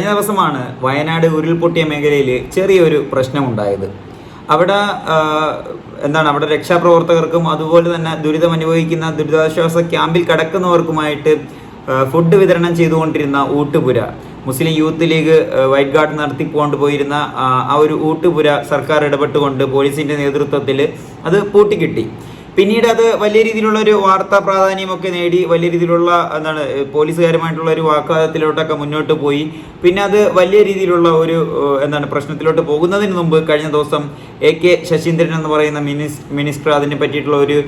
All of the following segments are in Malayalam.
കഴിഞ്ഞ ദിവസമാണ് വയനാട് ഉരുൾപൊട്ടിയ മേഖലയിൽ ചെറിയൊരു പ്രശ്നമുണ്ടായത്. അവിടെ എന്താണ് അവിടെ രക്ഷാപ്രവർത്തകർക്കും അതുപോലെ തന്നെ ദുരിതം അനുഭവിക്കുന്ന ദുരിതാശ്വാസ ക്യാമ്പിൽ കിടക്കുന്നവർക്കുമായിട്ട് ഫുഡ് വിതരണം ചെയ്തുകൊണ്ടിരുന്ന ഊട്ടുപുര Muslim Youth League White Guard നടത്തിക്കൊണ്ട് പോയിരുന്ന ആ, ആ ഒരു ഊട്ടുപുര സർക്കാർ ഇടപെട്ടുകൊണ്ട് പോലീസിന്റെ നേതൃത്വത്തിൽ അത് പൂട്ടിക്കിട്ടി. പിന്നീട് അത് വലിയ രീതിയിലുള്ള ഒരു വാർത്താ പ്രാധാന്യമൊക്കെ നേടി വലിയ രീതിയിലുള്ള എന്താണ് പോലീസുകാരുമായിട്ടുള്ള ഒരു വാഗ്വാദത്തിലോട്ടൊക്കെ മുന്നോട്ട് പോയി. പിന്നെ അത് വലിയ രീതിയിലുള്ള ഒരു എന്താണ് പ്രശ്നത്തിലോട്ട് പോകുന്നതിന് മുമ്പ് കഴിഞ്ഞ ദിവസം എ കെ ശശീന്ദ്രൻ എന്ന് പറയുന്ന മിനിസ് മിനിസ്റ്റർ അതിനെ പറ്റിയിട്ടുള്ള ഒരു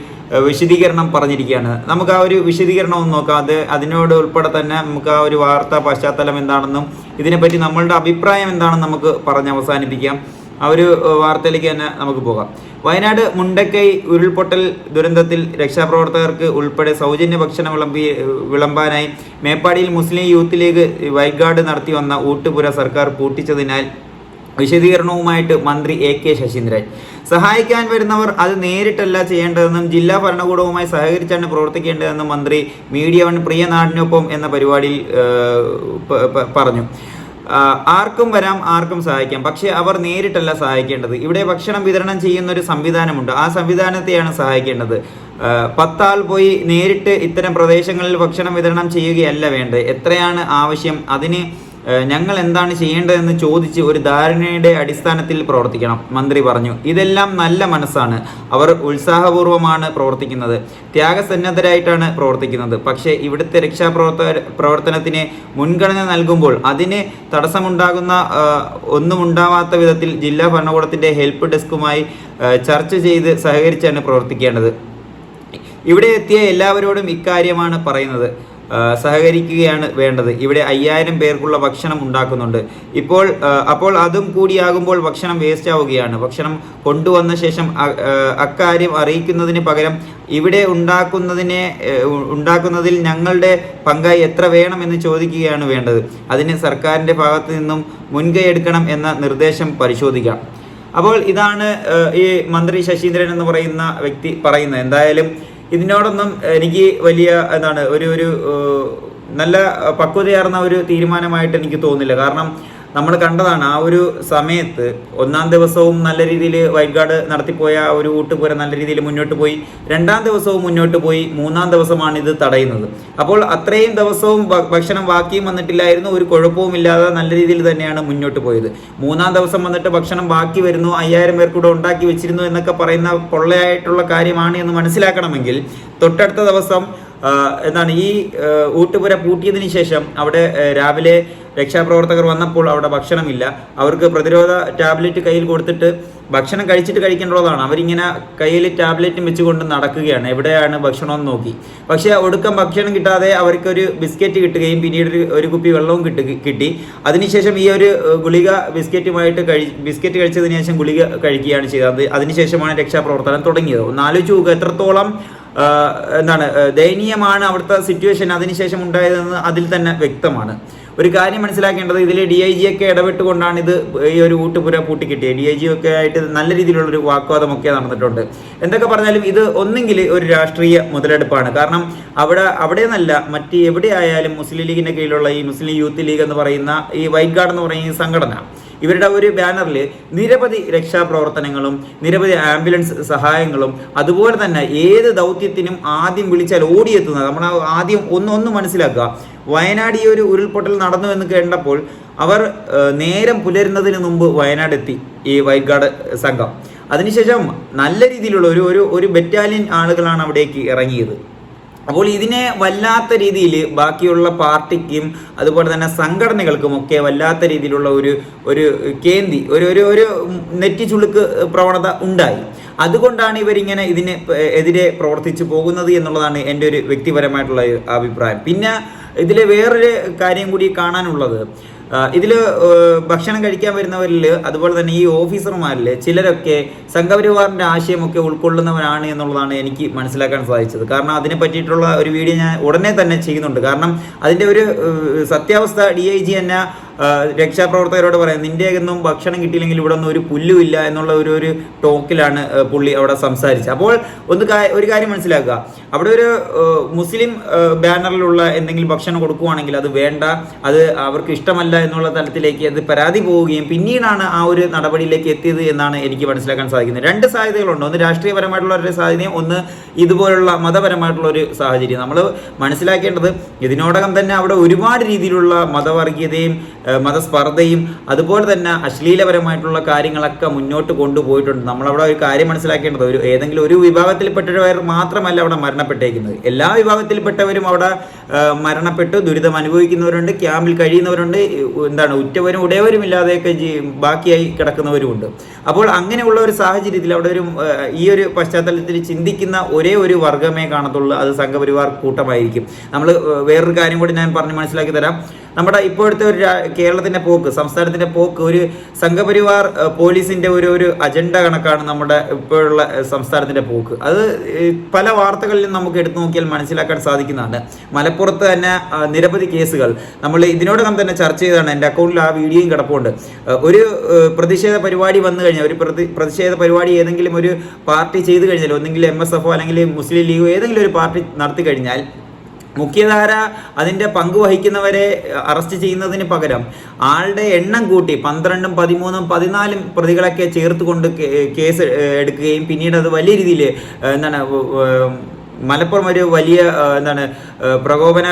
വിശദീകരണം പറഞ്ഞിരിക്കുകയാണ്. നമുക്ക് ആ ഒരു വിശദീകരണം ഒന്ന് നോക്കാം. അത് അതിനോട് ഉൾപ്പെടെ തന്നെ നമുക്ക് ആ ഒരു വാർത്താ പശ്ചാത്തലം എന്താണെന്നും ഇതിനെപ്പറ്റി നമ്മളുടെ അഭിപ്രായം എന്താണെന്ന് നമുക്ക് പറഞ്ഞ് അവസാനിപ്പിക്കാം. ആ ഒരു വാർത്തയിലേക്ക് തന്നെ നമുക്ക് പോകാം. വയനാട് മുണ്ടക്കൈ ഉരുൾപൊട്ടൽ ദുരന്തത്തിൽ രക്ഷാപ്രവർത്തകർക്ക് ഉൾപ്പെടെ സൗജന്യ ഭക്ഷണം വിളമ്പി വിളമ്പാനായി മേപ്പാടിയിൽ Muslim Youth League White Guard നടത്തി വന്ന ഊട്ടുപുര സർക്കാർ പൂട്ടിച്ചതിനാൽ വിശദീകരണവുമായിട്ട് മന്ത്രി എ കെ ശശീന്ദ്രൻ. സഹായിക്കാൻ വരുന്നവർ അത് നേരിട്ടല്ല ചെയ്യേണ്ടതെന്നും ജില്ലാ ഭരണകൂടവുമായി സഹകരിച്ചാണ് പ്രവർത്തിക്കേണ്ടതെന്നും മന്ത്രി മീഡിയ വൺ പ്രിയ നാടിനൊപ്പം എന്ന പരിപാടിയിൽ പറഞ്ഞു. ആർക്കും വരാം ആർക്കും സഹായിക്കാം. പക്ഷേ അവർ നേരിട്ടല്ല സഹായിക്കേണ്ടത്. ഇവിടെ ഭക്ഷണം വിതരണം ചെയ്യുന്ന ഒരു സംവിധാനമുണ്ട്. ആ സംവിധാനത്തെയാണ് സഹായിക്കേണ്ടത്. പത്താൾ പോയി നേരിട്ട് ഇത്തരം പ്രദേശങ്ങളിൽ ഭക്ഷണം വിതരണം ചെയ്യുകയല്ല വേണ്ടത്. എത്രയാണ് ആവശ്യം? അതിന് ഞങ്ങൾ എന്താണ് ചെയ്യേണ്ടതെന്ന് ചോദിച്ച് ഒരു ധാരണയുടെ അടിസ്ഥാനത്തിൽ പ്രവർത്തിക്കണം. മന്ത്രി പറഞ്ഞു ഇതെല്ലാം നല്ല മനസ്സാണ്. അവർ ഉത്സാഹപൂർവമാണ് പ്രവർത്തിക്കുന്നത്. ത്യാഗസന്നദ്ധരായിട്ടാണ് പ്രവർത്തിക്കുന്നത്. പക്ഷേ ഇവിടുത്തെ രക്ഷാപ്രവർത്ത പ്രവർത്തനത്തിന് മുൻഗണന നൽകുമ്പോൾ അതിന് തടസ്സമുണ്ടാകുന്ന ആ, ഒന്നും ഉണ്ടാവാത്ത വിധത്തിൽ ജില്ലാ ഭരണകൂടത്തിന്റെ ഹെൽപ്പ് ഡെസ്കുമായി ചർച്ച ചെയ്ത് സഹകരിച്ചാണ് പ്രവർത്തിക്കേണ്ടത്. ഇവിടെ എത്തിയ എല്ലാവരോടും ഇക്കാര്യമാണ് പറയുന്നത്. സഹകരിക്കുകയാണ് വേണ്ടത്. ഇവിടെ അയ്യായിരം പേർക്കുള്ള ഭക്ഷണം ഉണ്ടാക്കുന്നുണ്ട്. ഇപ്പോൾ അപ്പോൾ അതും കൂടിയാകുമ്പോൾ ഭക്ഷണം വേസ്റ്റ് ആവുകയാണ്. ഭക്ഷണം കൊണ്ടുവന്ന ശേഷം അക്കാര്യം അറിയിക്കുന്നതിന് പകരം ഇവിടെ ഉണ്ടാക്കുന്നതിനെ ഉണ്ടാക്കുന്നതിൽ ഞങ്ങളുടെ പങ്കായി എത്ര വേണമെന്ന് ചോദിക്കുകയാണ് വേണ്ടത്. അതിന് സർക്കാരിന്റെ ഭാഗത്ത് നിന്നും മുൻകൈ എടുക്കണം എന്ന നിർദ്ദേശം പരിശോധിക്കാം. അപ്പോൾ ഇതാണ് ഈ മന്ത്രി ശശീന്ദ്രൻ എന്ന് പറയുന്ന വ്യക്തി പറയുന്നത്. എന്തായാലും ഇതിനോടൊന്നും എനിക്ക് വലിയ എന്താണ് ഒരു ഒരു നല്ല പക്വതയാർന്ന ഒരു തീരുമാനമായിട്ട് എനിക്ക് തോന്നുന്നില്ല. കാരണം നമ്മൾ കണ്ടതാണ് ആ ഒരു സമയത്ത് ഒന്നാം ദിവസവും നല്ല രീതിയിൽ വൈറ്റ് ഗാർഡ് നടത്തിപ്പോയ ആ ഒരു ഊട്ടുപുര നല്ല രീതിയിൽ മുന്നോട്ട് പോയി. രണ്ടാം ദിവസവും മുന്നോട്ട് പോയി. മൂന്നാം ദിവസമാണ് ഇത് തടയുന്നത്. അപ്പോൾ അത്രയും ദിവസവും ഭക്ഷണം ബാക്കിയും വന്നിട്ടില്ലായിരുന്നു. ഒരു കുഴപ്പവും ഇല്ലാതെ നല്ല രീതിയിൽ തന്നെയാണ് മുന്നോട്ട് പോയത്. മൂന്നാം ദിവസം വന്നിട്ട് ഭക്ഷണം ബാക്കി വരുന്നു. അയ്യായിരം പേർ കൂടെ ഉണ്ടാക്കി വെച്ചിരുന്നു എന്നൊക്കെ പറയുന്ന പൊള്ളയായിട്ടുള്ള കാര്യമാണ് എന്ന് മനസ്സിലാക്കണമെങ്കിൽ തൊട്ടടുത്ത ദിവസം എന്താണ് ഈ ഊട്ടുപുര പൂട്ടിയതിന് ശേഷം അവിടെ രാവിലെ രക്ഷാപ്രവർത്തകർ വന്നപ്പോൾ അവിടെ ഭക്ഷണമില്ല. അവർക്ക് പ്രതിരോധ ടാബ്ലറ്റ് കയ്യിൽ കൊടുത്തിട്ട് ഭക്ഷണം കഴിച്ചിട്ട് കഴിക്കേണ്ടതാണ്. അവരിങ്ങനെ കയ്യിൽ ടാബ്ലറ്റും വെച്ചുകൊണ്ട് നടക്കുകയാണ്. എവിടെയാണ് ഭക്ഷണം എന്ന് നോക്കി. പക്ഷേ ഒടുക്കം ഭക്ഷണം കിട്ടാതെ അവർക്കൊരു ബിസ്ക്കറ്റ് കിട്ടുകയും പിന്നീട് ഒരു കുപ്പി വെള്ളവും കിട്ടു കിട്ടി. അതിനുശേഷം ഈ ഒരു ഗുളിക ബിസ്ക്കറ്റുമായിട്ട് കഴി ബിസ്ക്കറ്റ് കഴിച്ചതിന് ശേഷം ഗുളിക കഴിക്കുകയാണ് ചെയ്തത്. അതിനുശേഷമാണ് രക്ഷാപ്രവർത്തനം തുടങ്ങിയത്. ഒന്ന് ആലോചിച്ച് നോക്കുക എത്രത്തോളം എന്താണ് ദയനീയമാണ് അവിടുത്തെ സിറ്റുവേഷൻ അതിനുശേഷം ഉണ്ടായതെന്ന് അതിൽ തന്നെ വ്യക്തമാണ്. ഒരു കാര്യം മനസ്സിലാക്കേണ്ടത് ഇതിൽ ഡി ഐ ജി ഒക്കെ ഇടപെട്ടുകൊണ്ടാണ് ഇത് ഈ ഒരു ഊട്ടുപുര പൂട്ടിക്കിട്ടിയത് ഡി ഐ ജി ഒക്കെ ആയിട്ട് നല്ല രീതിയിലുള്ള ഒരു വാക്വാദമൊക്കെ നടന്നിട്ടുണ്ട്. എന്തൊക്കെ പറഞ്ഞാലും ഇത് ഒന്നെങ്കിൽ ഒരു രാഷ്ട്രീയ മുതലെടുപ്പാണ്. കാരണം അവിടെ അവിടെ നിന്നല്ല മറ്റ് എവിടെ ആയാലും മുസ്ലിം ലീഗിന്റെ കീഴിലുള്ള ഈ മുസ്ലിം യൂത്ത് ലീഗ് എന്ന് പറയുന്ന ഈ വൈറ്റ് ഗാർഡ് എന്ന് പറയുന്ന ഈ സംഘടന ഇവരുടെ ഒരു ബാനറിൽ നിരവധി രക്ഷാപ്രവർത്തനങ്ങളും നിരവധി ആംബുലൻസ് സഹായങ്ങളും അതുപോലെ തന്നെ ഏത് ദൗത്യത്തിനും ആദ്യം വിളിച്ചാൽ ഓടിയെത്തുന്നത്. നമ്മൾ ആദ്യം ഒന്നൊന്ന് ഒന്ന് മനസ്സിലാക്കുക. വയനാട് ഈ ഒരു ഉരുൾപൊട്ടൽ നടന്നു എന്ന് കേട്ടപ്പോൾ അവർ നേരം പുലരുന്നതിന് മുമ്പ് വയനാട് എത്തി ഈ ഗാർഡ് സംഘം. അതിനുശേഷം നല്ല രീതിയിലുള്ള ഒരു ഒരു ബറ്റാലിയൻ ആളുകളാണ് അവിടേക്ക് ഇറങ്ങിയത്. അപ്പോൾ ഇതിനെ വല്ലാത്ത രീതിയിൽ ബാക്കിയുള്ള പാർട്ടിക്കും അതുപോലെ തന്നെ സംഘടനകൾക്കും ഒക്കെ വല്ലാത്ത രീതിയിലുള്ള ഒരു ഒരു കേന്ദ്രി ഒരു ഒരു ഒരു നെറ്റി ചുളുക്ക് പ്രവണത ഉണ്ടായി. അതുകൊണ്ടാണ് ഇവരിങ്ങനെ ഇതിന് എതിരെ പ്രവർത്തിച്ചു പോകുന്നത് എന്നുള്ളതാണ് എന്റെ ഒരു വ്യക്തിപരമായിട്ടുള്ള അഭിപ്രായം. പിന്നെ ഇതിലെ വേറൊരു കാര്യം കൂടി കാണാനുള്ളത്. ഇതിൽ ഭക്ഷണം കഴിക്കാൻ വരുന്നവരിൽ അതുപോലെ തന്നെ ഈ ഓഫീസർമാരിൽ ചിലരൊക്കെ സംഘപരിവാറിന്റെ ആശയമൊക്കെ ഉൾക്കൊള്ളുന്നവരാണ് എന്നുള്ളതാണ് എനിക്ക് മനസ്സിലാക്കാൻ സാധിച്ചത്. കാരണം അതിനെ പറ്റിയിട്ടുള്ള ഒരു വീഡിയോ ഞാൻ ഉടനെ തന്നെ ചെയ്യുന്നുണ്ട്. കാരണം അതിന്റെ ഒരു സത്യാവസ്ഥ ഡി ഐ ജി തന്നെ ആ, രക്ഷാപ്രവർത്തകരോട് പറയാം നിന്റെ ഒന്നും ഭക്ഷണം കിട്ടിയില്ലെങ്കിൽ ഇവിടെ ഒന്നും ഒരു പുല്ലുമില്ല എന്നുള്ള ഒരു ഒരു ടോക്കിലാണ് പുള്ളി അവിടെ സംസാരിച്ചത്. അപ്പോൾ ഒന്ന് ഒരു കാര്യം മനസ്സിലാക്കുക. അവിടെ ഒരു മുസ്ലിം ബാനറിലുള്ള എന്തെങ്കിലും ഭക്ഷണം കൊടുക്കുവാണെങ്കിൽ അത് വേണ്ട അത് അവർക്ക് ഇഷ്ടമല്ല എന്നുള്ള തലത്തിലേക്ക് അത് പരാതി പോവുകയും പിന്നീടാണ് ആ ഒരു നടപടിയിലേക്ക് എത്തിയത് എന്നാണ് എനിക്ക് മനസ്സിലാക്കാൻ സാധിക്കുന്നത്. രണ്ട് സാധ്യതകളുണ്ട്. ഒന്ന് രാഷ്ട്രീയപരമായിട്ടുള്ള ഒരു സാധ്യതയും ഒന്ന് ഇതുപോലുള്ള മതപരമായിട്ടുള്ള ഒരു സാഹചര്യം. നമ്മൾ മനസ്സിലാക്കേണ്ടത് ഇതിനോടകം തന്നെ അവിടെ ഒരുപാട് രീതിയിലുള്ള മതവർഗീയതയും മതസ്പർദ്ധയും അതുപോലെ തന്നെ അശ്ലീലപരമായിട്ടുള്ള കാര്യങ്ങളൊക്കെ മുന്നോട്ട് കൊണ്ടുപോയിട്ടുണ്ട്. നമ്മളവിടെ ഒരു കാര്യം മനസ്സിലാക്കേണ്ടത് ഒരു ഏതെങ്കിലും ഒരു വിഭാഗത്തിൽപ്പെട്ടവർ മാത്രമല്ല അവിടെ മരണപ്പെട്ടേക്കുന്നത്. എല്ലാ വിഭാഗത്തിൽപ്പെട്ടവരും അവിടെ മരണപ്പെട്ടു ദുരിതം അനുഭവിക്കുന്നവരുണ്ട് ക്യാമ്പിൽ കഴിയുന്നവരുണ്ട് എന്താണ് ഉറ്റവരും ഉടയവരും ഇല്ലാതെയൊക്കെ ബാക്കിയായി കിടക്കുന്നവരുമുണ്ട്. അപ്പോൾ അങ്ങനെയുള്ള ഒരു സാഹചര്യത്തിൽ അവിടെ ഒരു ഈ ഒരു പശ്ചാത്തലത്തിൽ ചിന്തിക്കുന്ന ഒരേ ഒരു വർഗമേ കാണത്തുള്ളൂ. അത് സംഘപരിവാർ കൂട്ടമായിരിക്കും. നമ്മൾ വേറൊരു കാര്യം കൂടി ഞാൻ പറഞ്ഞ് മനസ്സിലാക്കി തരാം. നമ്മുടെ ഇപ്പോഴത്തെ ഒരു കേരളത്തിന്റെ പോക്ക് സംസ്ഥാനത്തിന്റെ പോക്ക് ഒരു സംഘപരിവാർ പോലീസിന്റെ ഒരു ഒരു അജണ്ട കണക്കാണ് നമ്മുടെ ഇപ്പോഴുള്ള സംസ്ഥാനത്തിന്റെ പോക്ക്. അത് പല വാർത്തകളിലും നമുക്ക് എടുത്തു നോക്കിയാൽ മനസ്സിലാക്കാൻ സാധിക്കുന്നതാണ്. മലപ്പുറത്ത് തന്നെ നിരവധി കേസുകൾ. നമ്മൾ ഇതിനോടകം തന്നെ ചർച്ച ചെയ്തതാണ് എന്റെ അക്കൗണ്ടിൽ ആ വീഡിയോയും കിടപ്പുണ്ട്. ഒരു പ്രതിഷേധ പരിപാടി വന്നു കഴിഞ്ഞാൽ ഒരു പ്രതി പ്രതിഷേധ പരിപാടി ഏതെങ്കിലും ഒരു പാർട്ടി ചെയ്തു കഴിഞ്ഞാൽ ഒന്നെങ്കിൽ എം എസ് എഫോ അല്ലെങ്കിൽ മുസ്ലിം ലീഗോ ഏതെങ്കിലും ഒരു പാർട്ടി നടത്തി കഴിഞ്ഞാൽ മുഖ്യധാര അതിന്റെ പങ്ക് വഹിക്കുന്നവരെ അറസ്റ്റ് ചെയ്യുന്നതിന് പകരം ആളുടെ എണ്ണം കൂട്ടി പന്ത്രണ്ടും പതിമൂന്നും പതിനാലും പ്രതികളൊക്കെ ചേർത്തുകൊണ്ട് കൊണ്ട് കേസ് എടുക്കുകയും പിന്നീട് അത് വലിയ രീതിയിൽ എന്താണ് മലപ്പുറം ഒരു വലിയ എന്താണ് പ്രകോപന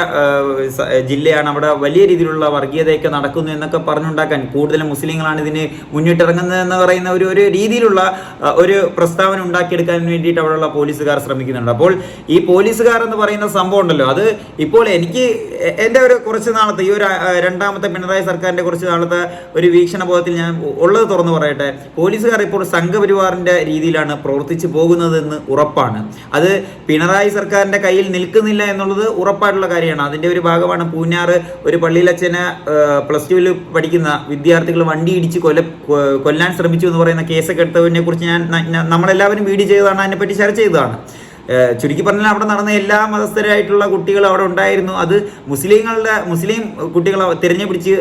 ജില്ലയാണ്. അവിടെ വലിയ രീതിയിലുള്ള വർഗീയതയൊക്കെ നടക്കുന്നു എന്നൊക്കെ പറഞ്ഞുണ്ടാക്കാൻ കൂടുതലും മുസ്ലിങ്ങളാണ് ഇതിന് മുന്നിട്ടിറങ്ങുന്നത് എന്ന് പറയുന്ന ഒരു ഒരു രീതിയിലുള്ള ഒരു പ്രസ്താവന ഉണ്ടാക്കിയെടുക്കാൻ വേണ്ടിയിട്ട് അവിടെയുള്ള പോലീസുകാർ ശ്രമിക്കുന്നുണ്ട്. അപ്പോൾ ഈ പോലീസുകാർ എന്ന് പറയുന്ന സംഭവം ഉണ്ടല്ലോ അത് ഇപ്പോൾ എനിക്ക് എന്റെ ഒരു കുറച്ച് നാളത്തെ ഈ ഒരു രണ്ടാമത്തെ പിണറായി സർക്കാരിന്റെ കുറച്ച് നാളത്തെ ഒരു വീക്ഷണബോധത്തിൽ ഞാൻ ഉള്ളത് തുറന്നു പറയട്ടെ. പോലീസുകാർ ഇപ്പോൾ സംഘപരിവാറിന്റെ രീതിയിലാണ് പ്രവർത്തിച്ചു പോകുന്നതെന്ന് ഉറപ്പാണ്. അത് പിണറായി സർക്കാരിന്റെ കയ്യിൽ നിൽക്കുന്നില്ല എന്നുള്ളത് ഉറപ്പായിട്ടുള്ള കാര്യമാണ്. അതിന്റെ ഒരു ഭാഗമാണ് പൂഞ്ഞാറ് ഒരു പള്ളിയിലച്ഛന് പ്ലസ് ടുവിൽ പഠിക്കുന്ന വിദ്യാർത്ഥികൾ വണ്ടി ഇടിച്ച് കൊല കൊല്ലാൻ ശ്രമിച്ചു എന്ന് പറയുന്ന കേസൊക്കെ എടുത്തതിനെ കുറിച്ച് ഞാൻ നമ്മളെല്ലാവരും വീഡിയോ ചെയ്തതാണ് അതിനെപ്പറ്റി ചർച്ച ചെയ്തതാണ്. ചുരുക്കി പറഞ്ഞാൽ അവിടെ നടന്ന എല്ലാ മതസ്ഥരായിട്ടുള്ള കുട്ടികൾ അവിടെ ഉണ്ടായിരുന്നു. അത് മുസ്ലിങ്ങളുടെ മുസ്ലിം കുട്ടികളെ തിരഞ്ഞു പിടിച്ച്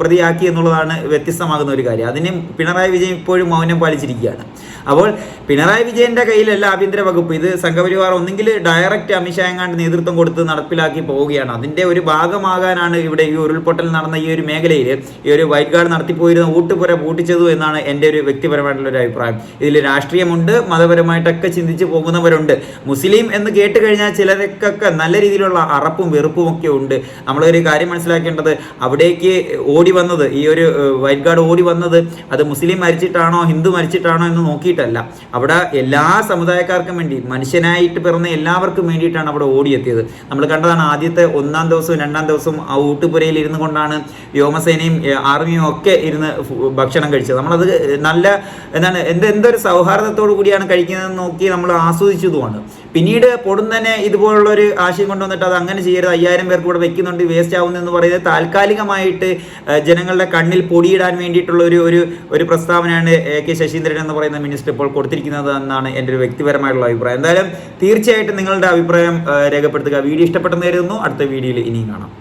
പ്രതിയാക്കി എന്നുള്ളതാണ് വ്യത്യസ്തമാകുന്ന ഒരു കാര്യം. അതിന് പിണറായി വിജയൻ ഇപ്പോഴും മൗനം പാലിച്ചിരിക്കുകയാണ്. അപ്പോൾ പിണറായി വിജയന്റെ കയ്യിലല്ല ആഭ്യന്തര വകുപ്പ്. ഇത് സംഘപരിവാർ ഒന്നെങ്കിൽ ഡയറക്റ്റ് അമിത്ഷാ എങ്ങാണ്ട് നേതൃത്വം കൊടുത്ത് നടപ്പിലാക്കി പോവുകയാണ്. അതിന്റെ ഒരു ഭാഗമാകാനാണ് ഇവിടെ ഈ ഉരുൾപൊട്ടൽ നടന്ന ഈ ഒരു മേഖലയിൽ ഈ ഒരു വൈറ്റ് ഗാർഡ് നടത്തിപ്പോയിരുന്ന ഊട്ടുപുര പൂട്ടിച്ചതു എന്നാണ് എന്റെ ഒരു വ്യക്തിപരമായിട്ടുള്ള ഒരു അഭിപ്രായം. ഇതിൽ രാഷ്ട്രീയമുണ്ട് മതപരമായിട്ടൊക്കെ ചിന്തിച്ച് പോകുന്നവരുണ്ട്. മുസ്ലിം എന്ന് കേട്ട് കഴിഞ്ഞാൽ ചിലർക്കൊക്കെ നല്ല രീതിയിലുള്ള അറപ്പും വെറുപ്പും ഒക്കെ ഉണ്ട്. നമ്മളൊരു കാര്യം മനസ്സിലാക്കേണ്ടത് അവിടേക്ക് ഓടി വന്നത് ഈ ഒരു വൈറ്റ് ഗാർഡ് ഓടി വന്നത് അത് മുസ്ലിം മരിച്ചിട്ടാണോ ഹിന്ദു മരിച്ചിട്ടാണോ എന്ന് നോക്കിയിട്ടല്ല. അവിടെ എല്ലാ സമുദായക്കാർക്കും വേണ്ടി മനുഷ്യനായിട്ട് പിറന്ന എല്ലാവർക്കും വേണ്ടിയിട്ടാണ് അവിടെ ഓടിയെത്തിയത്. നമ്മൾ കണ്ടതാണ് ആദ്യത്തെ ഒന്നാം ദിവസവും രണ്ടാം ദിവസവും ആ ഊട്ടുപുരയിൽ ഇരുന്നു കൊണ്ടാണ് വ്യോമസേനയും ആർമിയും ഒക്കെ ഇരുന്ന് ഭക്ഷണം കഴിച്ചത്. നമ്മളത് നല്ല എന്താണ് എന്ത് എന്തൊരു സൗഹാർദ്ദത്തോടു കൂടിയാണ് കഴിക്കുന്നതെന്ന് നോക്കി നമ്മൾ ആസ്വദിച്ചതുമാണ്. പിന്നീട് പൊടുന്നനെ ഇതുപോലുള്ള ഒരു ആശയം കൊണ്ടുവന്നിട്ട് അത് അങ്ങനെ ചെയ്യരുത് അയ്യായിരം പേർക്ക് ഇവിടെ വെക്കുന്നുണ്ട് വേസ്റ്റ് ആവുന്നു എന്ന് പറയുന്നത് താൽക്കാലികമായിട്ട് ജനങ്ങളുടെ കണ്ണിൽ പൊടിയിടാൻ വേണ്ടിയിട്ടുള്ള ഒരു ഒരു ഒരു പ്രസ്താവനയാണ് എ കെ ശശീന്ദ്രൻ എന്ന് പറയുന്ന മിനിസ്റ്റർ ഇപ്പോൾ കൊടുത്തിരിക്കുന്നത് എന്നാണ് എന്റെ ഒരു വ്യക്തിപരമായിട്ടുള്ള അഭിപ്രായം. എന്തായാലും തീർച്ചയായിട്ടും നിങ്ങളുടെ അഭിപ്രായം രേഖപ്പെടുത്തുക. വീഡിയോ ഇഷ്ടപ്പെട്ടെന്ന് കരുതുന്നു. അടുത്ത വീഡിയോയിൽ ഇനിയും കാണാം.